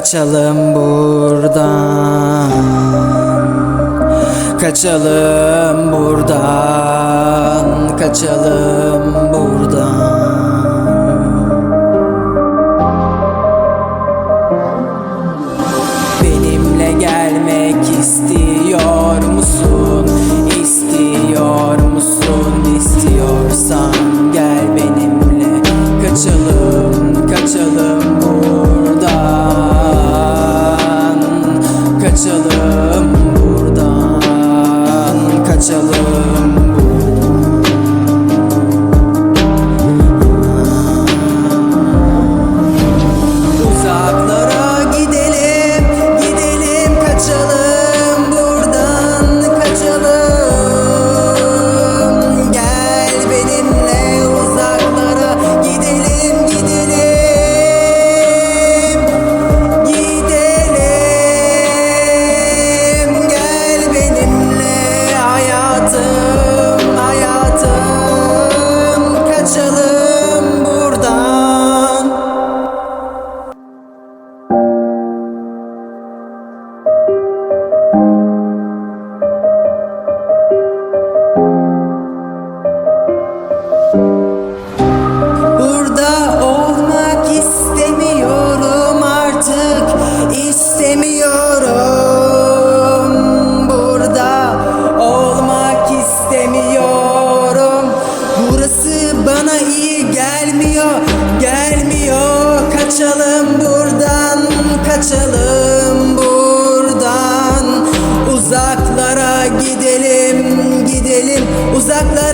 Kaçalım buradan. Kaçalım buradan. Kaçalım buradan. Benimle gelmek istiyor love. like that.